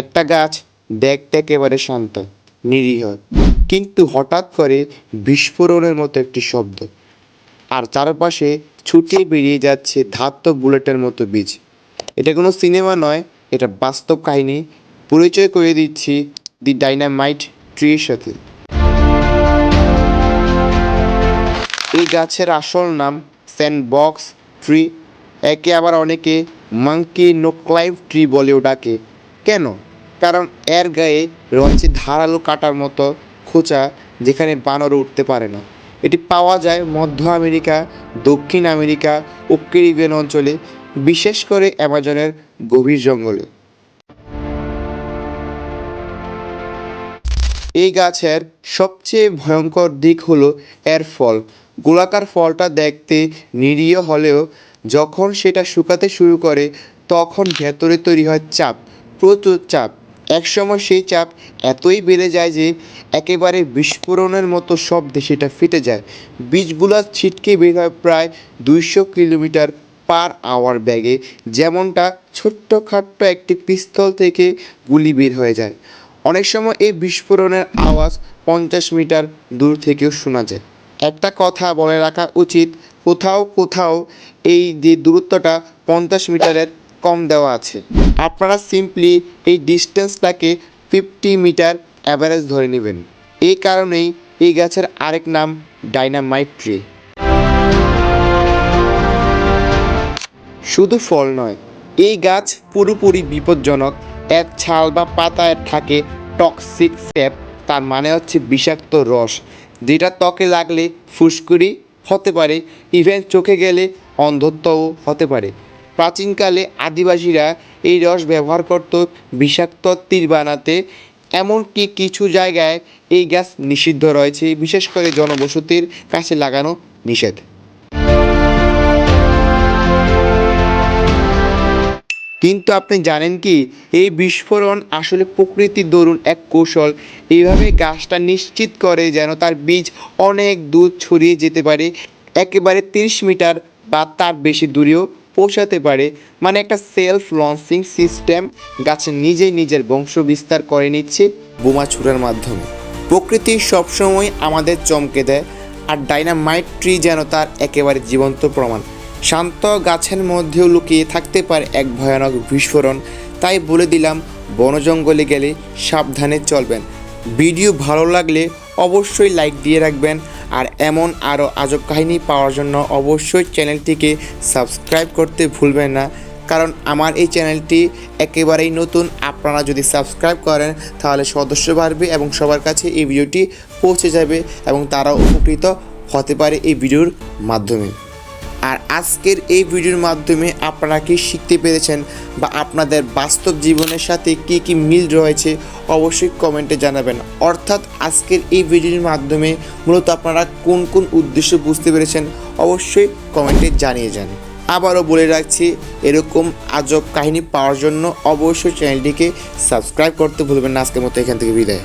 একটা গাছ দেখতে একেবারে শান্ত, নিরীহ। কিন্তু হঠাৎ করে বিস্ফোরণের মতো একটি শব্দ। আর চারপাশে ছুটে বেরিয়ে যাচ্ছে ধাত্ত বুলেটের মতো বীজ। এটা কোনো সিনেমা নয়, এটা বাস্তব কাহিনী। পরিচয় করে দিচ্ছি দি ডাইনামাইট ট্রির সাথে। এই গাছের আসল নাম স্যান্ড বক্স ট্রি। একে আবার অনেকে মাঙ্কি নোক্লাইভ ট্রি বলেও ডাকে। কেন? কারণ এর গায়ে রয়েছে ধারালো কাটার মতো খোঁচা যেখানে বানর উঠতে পারে না। এটি পাওয়া যায় মধ্য আমেরিকা, দক্ষিণ আমেরিকা ও ক্যারিবিয়ান অঞ্চলে, বিশেষ করে অ্যামাজনের গভীর জঙ্গলে। এই গাছের সবচেয়ে ভয়ঙ্কর দিক হলো এর ফল। গোলাকার ফলটা দেখতে নিরীহ হলেও যখন সেটা শুকাতে শুরু করে, তখন ভেতরে তৈরি হয় চাপ, প্রচুর চাপ। একসময় সেই চাপ এতই বেড়ে যায় যে একেবারে বিস্ফোরণের মতো শব্দে সেটা ফেটে যায়। বীজগুলো ছিটকে বের হয় প্রায় দুইশো কিলোমিটার পার আওয়ার ব্যাগে যেমনটা ছোট্টখাট্ট একটি পিস্তল থেকে গুলি বের হয়ে যায়। অনেক সময় এই বিস্ফোরণের আওয়াজ পঞ্চাশ মিটার দূর থেকেও শোনা যায়। একটা কথা বলে রাখা উচিত, কোথাও কোথাও এই যে দূরত্বটা পঞ্চাশ মিটারের কম দেওয়া আছে। আপনারা সিম্পলি এই ডিস্টেন্সটাকে ফিফটি মিটার অ্যাভারেজ ধরে নেবেন। এই কারণেই এই গাছের আরেক নাম ডাইনামাইট ট্রি শুধু ফল নয়, এই গাছ পুরোপুরি বিপজ্জনক। এর ছাল বা পাতায় থাকে টক্সিক স্যাপ তার মানে হচ্ছে বিষাক্ত রস, যেটা ত্বকে লাগলে ফুসকুড়ি হতে পারে ইভেন চোখে গেলে অন্ধত্বও হতে পারে। প্রাচীনকালে আদিবাসীরা এই রস ব্যবহার করত বিষাক্ত তীর বানাতে, এমনকি কিছু জায়গায় এই গাছ নিষিদ্ধ রয়েছে, বিশেষ করে জনবসতির কাছে লাগানো নিষেধ। কিন্তু আপনি জানেন কি, এই বিস্ফোরণ আসলে প্রকৃতির দরুন এক কৌশল। এইভাবে গাছটা নিশ্চিত করে যেন তার বীজ অনেক দূর ছড়িয়ে যেতে পারে, একেবারে তিরিশ মিটার বা তার বেশি দূরেও। পৌঁছাতে পারে। মানে একটা সেলফ লঞ্চিং সিস্টেম গাছ নিজেই নিজের বংশ বিস্তার করে নিচ্ছে বোমা ছুড়ার মাধ্যমে। প্রকৃতি সবসময় আমাদের চমকে দেয় আর ডাইনামাইট ট্রি যেন তার একেবারে জীবন্ত প্রমাণ। শান্ত গাছের মধ্যেও লুকিয়ে থাকতে পারে এক ভয়ানক বিস্ফোরণ। তাই বলে দিলাম বন জঙ্গলে গেলে সাবধানে চলবেন। ভিডিও ভালো লাগলে অবশ্যই লাইক দিয়ে রাখবেন। আর এমন আরও আজব কাহিনী পাওয়ার জন্য অবশ্যই চ্যানেলটিকে সাবস্ক্রাইব করতে ভুলবেন না। কারণ আমার এই চ্যানেলটি একেবারেই নতুন। আপনারা যদি সাবস্ক্রাইব করেন, তাহলে সদস্য বাড়বে এবং সবার কাছে এই ভিডিওটি পৌঁছে যাবে এবং তারাও উপকৃত হতে পারে এই ভিডিওর মাধ্যমে। আর আজকের এই ভিডিওর মাধ্যমে আপনারা কি শিখতে পেরেছেন বা আপনাদের বাস্তব জীবনের সাথে কি কি মিল রয়েছে, অবশ্যই কমেন্টে জানাবেন। অর্থাৎ আজকের এই ভিডিওর মাধ্যমে মূলত আপনারা কোন কোন উদ্দেশ্য বুঝতে পেরেছেন, অবশ্যই কমেন্টে জানিয়ে যান। আবারও বলে রাখছি, এরকম আজব কাহিনী পাওয়ার জন্য অবশ্যই চ্যানেলটিকে সাবস্ক্রাইব করতে ভুলবেন না। আজকের মতো এখান থেকে বিদায়।